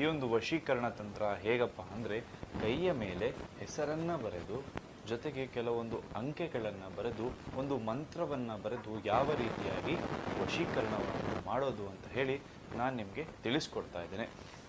ಈ ಒಂದು ವಶೀಕರಣ ತಂತ್ರ ಹೇಗಪ್ಪ ಅಂದರೆ ಕೈಯ ಮೇಲೆ ಹೆಸರನ್ನು ಬರೆದು, ಜೊತೆಗೆ ಕೆಲವೊಂದು ಅಂಕೆಗಳನ್ನು ಬರೆದು, ಒಂದು ಮಂತ್ರವನ್ನು ಬರೆದು ಯಾವ ರೀತಿಯಾಗಿ ವಶೀಕರಣವನ್ನು ಮಾಡೋದು ಅಂತ ಹೇಳಿ ನಾನು ನಿಮಗೆ ತಿಳಿಸ್ಕೊಡ್ತಾ ಇದ್ದೇನೆ.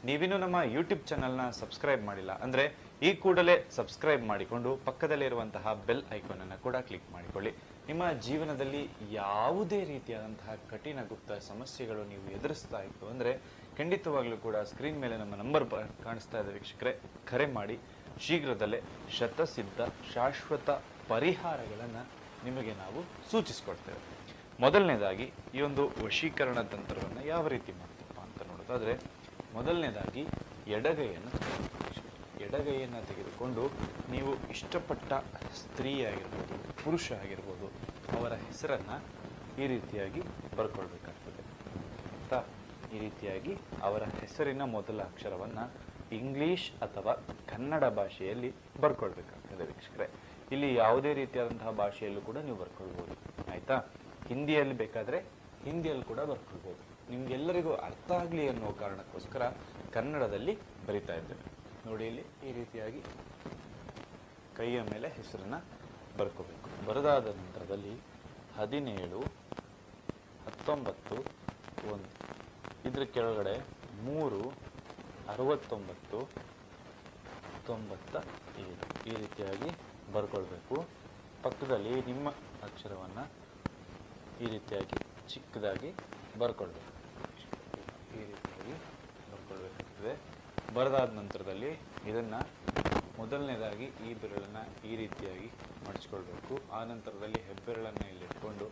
ನೀವಿನ್ನೂ ನಮ್ಮ ಯೂಟ್ಯೂಬ್ ಚಾನಲ್ನ ಸಬ್ಸ್ಕ್ರೈಬ್ ಮಾಡಿಲ್ಲ ಅಂದರೆ ಈ ಕೂಡಲೇ ಸಬ್ಸ್ಕ್ರೈಬ್ ಮಾಡಿಕೊಂಡು ಪಕ್ಕದಲ್ಲಿರುವಂತಹ ಬೆಲ್ ಐಕಾನ್ ಅನ್ನು ಕೂಡ ಕ್ಲಿಕ್ ಮಾಡಿಕೊಳ್ಳಿ. ನಿಮ್ಮ ಜೀವನದಲ್ಲಿ ಯಾವುದೇ ರೀತಿಯಾದಂತಹ ಕಠಿಣ ಗುಪ್ತ ಸಮಸ್ಯೆಗಳು ನೀವು ಎದುರಿಸ್ತಾ ಇತ್ತು ಅಂದರೆ ಖಂಡಿತವಾಗ್ಲೂ ಕೂಡ ಸ್ಕ್ರೀನ್ ಮೇಲೆ ನಮ್ಮ ನಂಬರ್ ಕಾಣಿಸ್ತಾ ಇದೆ ವೀಕ್ಷಕರೇ. ಕರೆ ಮಾಡಿ. ಶೀಘ್ರದಲ್ಲೇ ಶತಸಿದ್ಧ, ಶಾಶ್ವತ ಪರಿಹಾರಗಳನ್ನು ನಿಮಗೆ ನಾವು ಸೂಚಿಸಿಕೊಡ್ತೇವೆ ಮೊದಲನೇದಾಗಿ, ಈ ಒಂದು ವಶೀಕರಣ ತಂತ್ರವನ್ನು ಯಾವ ರೀತಿ ಮಾಡ್ತಪ್ಪ ಅಂತ ನೋಡೋದಾದ್ರೆ, ಮೊದಲನೇದಾಗಿ ಎಡಗೈಯನ್ನು. ಎಡಗೈಯನ್ನು ತೆಗೆದುಕೊಂಡು ನೀವು ಇಷ್ಟಪಟ್ಟ ಸ್ತ್ರೀ ಆಗಿರ್ಬೋದು, ಪುರುಷ ಆಗಿರ್ಬೋದು, ಅವರ ಹೆಸರನ್ನು ಈ ರೀತಿಯಾಗಿ ಬರ್ಕೊಳ್ಬೇಕಾಗ್ತದೆ. ಆಯಿತಾ ಈ ರೀತಿಯಾಗಿ ಅವರ ಹೆಸರಿನ ಮೊದಲ ಅಕ್ಷರವನ್ನು ಇಂಗ್ಲಿಷ್ ಅಥವಾ ಕನ್ನಡ ಭಾಷೆಯಲ್ಲಿ ಬರ್ಕೊಳ್ಬೇಕಾಗ್ತದೆ ವೀಕ್ಷಕರೇ. ಇಲ್ಲಿ ಯಾವುದೇ ರೀತಿಯಾದಂತಹ ಭಾಷೆಯಲ್ಲೂ ಕೂಡ ನೀವು ಬರ್ಕೊಳ್ಬೋದು, ಆಯಿತಾ? ಹಿಂದಿಯಲ್ಲಿ ಬೇಕಾದರೆ ಹಿಂದಿಯಲ್ಲಿ ಕೂಡ ಬರ್ಕೊಳ್ಬೋದು. ನಿಮ್ಗೆಲ್ಲರಿಗೂ ಅರ್ಥ ಆಗಲಿ ಅನ್ನೋ ಕಾರಣಕ್ಕೋಸ್ಕರ ಕನ್ನಡದಲ್ಲಿ ಬರಿತಾ ಇದ್ದೇವೆ ನೋಡಿ ಇಲ್ಲಿ ಈ ರೀತಿಯಾಗಿ ಕೈಯ ಮೇಲೆ ಹೆಸರನ್ನು ಬರ್ಕೋಬೇಕು. ಬರದಾದ ನಂತರದಲ್ಲಿ ಹದಿನೇಳು, ಹತ್ತೊಂಬತ್ತು, ಒಂದು. ಇದ್ರ ಕೆಳಗಡೆ ಮೂರು, ಅರವತ್ತೊಂಬತ್ತು, ತೊಂಬತ್ತ ಏಳು. ಈ ರೀತಿಯಾಗಿ ಬರ್ಕೊಳ್ಬೇಕು. ಪಕ್ಕದಲ್ಲಿ ನಿಮ್ಮ ಅಕ್ಷರವನ್ನು ಈ ರೀತಿಯಾಗಿ ಚಿಕ್ಕದಾಗಿ ಬರ್ಕೊಳ್ಬೇಕು. ಈ ರೀತಿಯಾಗಿ ಬರ್ಕೊಳ್ಬೇಕಾಗ್ತದೆ. ಬರೆದಾದ ನಂತರದಲ್ಲಿ ಇದನ್ನು ಮೊದಲನೇದಾಗಿ ಈ ಬೆರಳನ್ನು ಈ ರೀತಿಯಾಗಿ ಮಡಚ್ಕೊಳ್ಬೇಕು. ಆ ನಂತರದಲ್ಲಿ ಹೆಬ್ಬೆರಳನ್ನು ಇಲ್ಲಿಟ್ಕೊಂಡು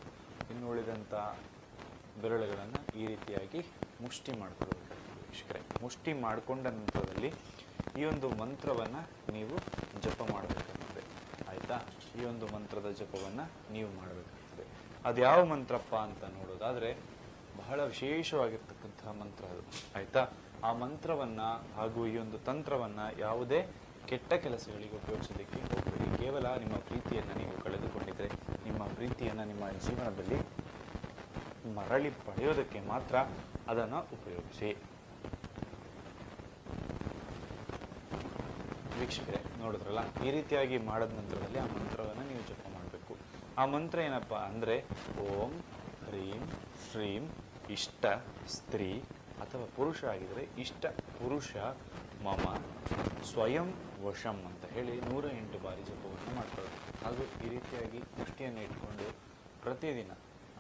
ಇನ್ನು ಉಳಿದಂಥ ಬೆರಳುಗಳನ್ನು ಈ ರೀತಿಯಾಗಿ ಮುಷ್ಟಿ ಮಾಡಿಕೊಳ್ಬೇಕು. ವೀಕ್ಷಕರೇ, ಮುಷ್ಟಿ ಮಾಡಿಕೊಂಡ ನಂತರದಲ್ಲಿ ಈ ಒಂದು ಮಂತ್ರವನ್ನು ನೀವು ಜಪ ಮಾಡಬೇಕಾಗ್ತದೆ. ಆಯಿತಾ? ಈ ಒಂದು ಮಂತ್ರದ ಜಪವನ್ನು ನೀವು ಮಾಡಬೇಕಾಗ್ತದೆ. ಅದು ಯಾವ ಮಂತ್ರಪ್ಪ ಅಂತ ನೋಡೋದಾದರೆ ಬಹಳ ವಿಶೇಷವಾಗಿರ್ತಕ್ಕಂತಹ ಮಂತ್ರ ಅದು. ಆಯಿತಾ? ಆ ಮಂತ್ರವನ್ನು ಹಾಗೂ ಈ ಒಂದು ತಂತ್ರವನ್ನು ಯಾವುದೇ ಕೆಟ್ಟ ಕೆಲಸಗಳಿಗೆ ಉಪಯೋಗಿಸೋದಕ್ಕೆ ಹೋಗಬೇಡಿ. ಕೇವಲ ನಿಮ್ಮ ಪ್ರೀತಿಯನ್ನು ನೀವು ಕಳೆದುಕೊಂಡಿದ್ದರೆ ನಿಮ್ಮ ಪ್ರೀತಿಯನ್ನು ನಿಮ್ಮ ಜೀವನದಲ್ಲಿ ಮರಳಿ ಪಡೆಯೋದಕ್ಕೆ ಮಾತ್ರ ಅದನ್ನು ಉಪಯೋಗಿಸಿ. ವೀಕ್ಷಕರೇ, ನೋಡಿದ್ರಲ್ಲ, ಈ ರೀತಿಯಾಗಿ ಮಾಡಿದ ನಂತರದಲ್ಲಿ ಆ ಮಂತ್ರವನ್ನು ನೀವು ಜಪ ಮಾಡಬೇಕು. ಆ ಮಂತ್ರ ಏನಪ್ಪ ಅಂದರೆ, ಓಂ ಹ್ರೀಂ ಶ್ರೀಂ ಇಷ್ಟ ಸ್ತ್ರೀ ಅಥವಾ ಪುರುಷ ಆಗಿದರೆ ಇಷ್ಟ ಪುರುಷ ಮಮ, ಸ್ವಯಂ ವಶಂ ಅಂತ ಹೇಳಿ ನೂರ ಎಂಟು ಬಾರಿ ಜಪವನ್ನು ಮಾಡ್ತಾರೆ ಹಾಗೂ ಈ ರೀತಿಯಾಗಿ ದೃಷ್ಟಿಯನ್ನು ಇಟ್ಕೊಂಡು ಪ್ರತಿದಿನ,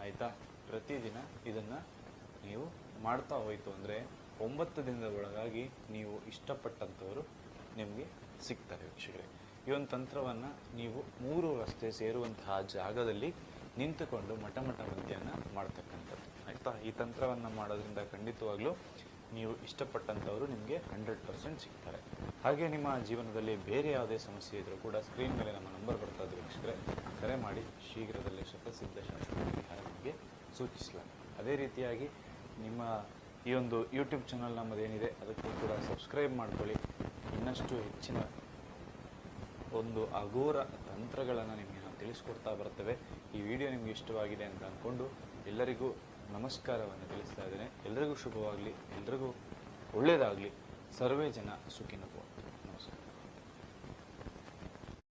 ಆಯಿತಾ? ಪ್ರತಿದಿನ ಇದನ್ನು ನೀವು ಮಾಡ್ತಾ ಹೋಯಿತು ಅಂದರೆ ಒಂಬತ್ತು ದಿನದ ಒಳಗಾಗಿ ನೀವು ಇಷ್ಟಪಟ್ಟಂಥವರು ನಿಮಗೆ ಸಿಗ್ತಾರೆ ವೀಕ್ಷಕರೇ. ಈ ಒಂದು ತಂತ್ರವನ್ನು ನೀವು ಮೂರು ರಸ್ತೆ ಸೇರುವಂತಹ ಜಾಗದಲ್ಲಿ ನಿಂತುಕೊಂಡು ಮಠ ಮಠ ಮಧ್ಯಾಹ್ನ ಮಾಡ್ತಕ್ಕಂಥದ್ದು. ಆಯಿತಾ ಈ ತಂತ್ರವನ್ನು ಮಾಡೋದ್ರಿಂದ ಖಂಡಿತವಾಗ್ಲೂ ನೀವು ಇಷ್ಟಪಟ್ಟಂಥವರು ನಿಮಗೆ ಹಂಡ್ರೆಡ್ ಪರ್ಸೆಂಟ್ ಸಿಗ್ತಾರೆ. ಹಾಗೆ ನಿಮ್ಮ ಜೀವನದಲ್ಲಿ ಬೇರೆ ಯಾವುದೇ ಸಮಸ್ಯೆ ಇದ್ದರೂ ಕೂಡ ಸ್ಕ್ರೀನ್ ಮೇಲೆ ನಮ್ಮ ನಂಬರ್ ಬರ್ತಾ ಇದ್ದರು ವೀಕ್ಷಕರೇ, ಕರೆ ಮಾಡಿ ಶೀಘ್ರದಲ್ಲೇ ಶತಸಿದ್ಧ ಶಾಶ್ವತ ಪರಿಹಾರ ನಿಮಗೆ ಸೂಚಿಸಲಾಗಿದೆ. ಅದೇ ರೀತಿಯಾಗಿ ನಿಮ್ಮ ಈ ಒಂದು ಯೂಟ್ಯೂಬ್ ಚಾನಲ್ ನಮ್ಮದೇನಿದೆ, ಅದಕ್ಕೂ ಕೂಡ ಸಬ್ಸ್ಕ್ರೈಬ್ ಮಾಡ್ಕೊಳ್ಳಿ. ಇನ್ನಷ್ಟು ಹೆಚ್ಚಿನ ಒಂದು ಅಘೋರ ತಂತ್ರಗಳನ್ನು ನಿಮಗೆ ನಾವು ತಿಳಿಸ್ಕೊಡ್ತಾ ಬರ್ತೇವೆ. ಈ ವಿಡಿಯೋ ನಿಮಗೆ ಇಷ್ಟವಾಗಿದೆ ಅಂತ ಅಂದ್ಕೊಂಡು ಎಲ್ಲರಿಗೂ ನಮಸ್ಕಾರವನ್ನು ತಿಳಿಸ್ತಾ ಇದ್ದೇನೆ. ಎಲ್ಲರಿಗೂ ಶುಭವಾಗಲಿ ಎಲ್ರಿಗೂ ಒಳ್ಳೆಯದಾಗಲಿ ಸರ್ವೇ ಜನ ಸುಖಿನ